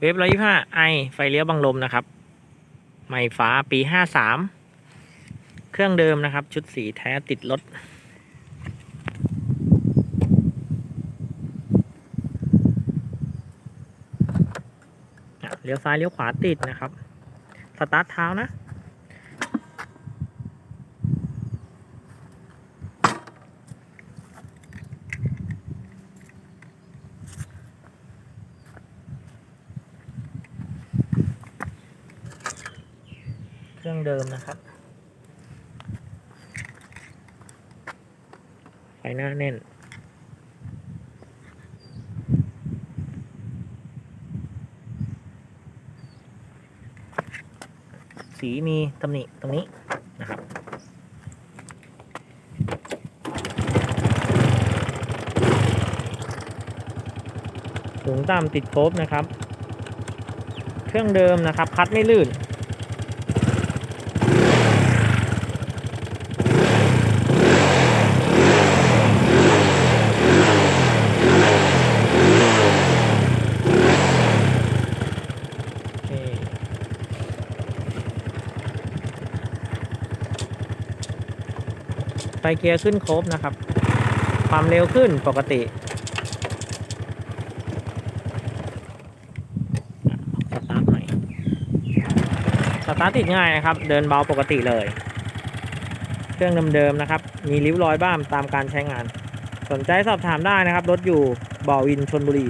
เวฟร้อยยี่ห้าไอไฟเลี้ยวบังลมนะครับใหม่ฝาปีห้าสามเครื่องเดิมนะครับ ชุดสีแท้ติดรถเลี้ยวซ้ายเลี้ยวขวาติดนะครับ สตาร์ทเท้านะ เครื่องเดิมนะครับไฟหน้าแน่น สีมีตำหนิตรงนี้นะครับสูงต่ำติดครบนะครับ เครื่องเดิมนะครับคัดไม่ลื่น ไฟเกียร์ขึ้นครบนะครับ ความเร็วขึ้นปกติอะสตาร์ทหน่อย สตาร์ทติดง่ายนะครับ เดินเบาปกติเลย เครื่องเดิมๆนะครับ มีริ้วรอยบ้างตามการใช้งาน สนใจสอบถามได้นะครับ รถอยู่บ่อวินชนบุรี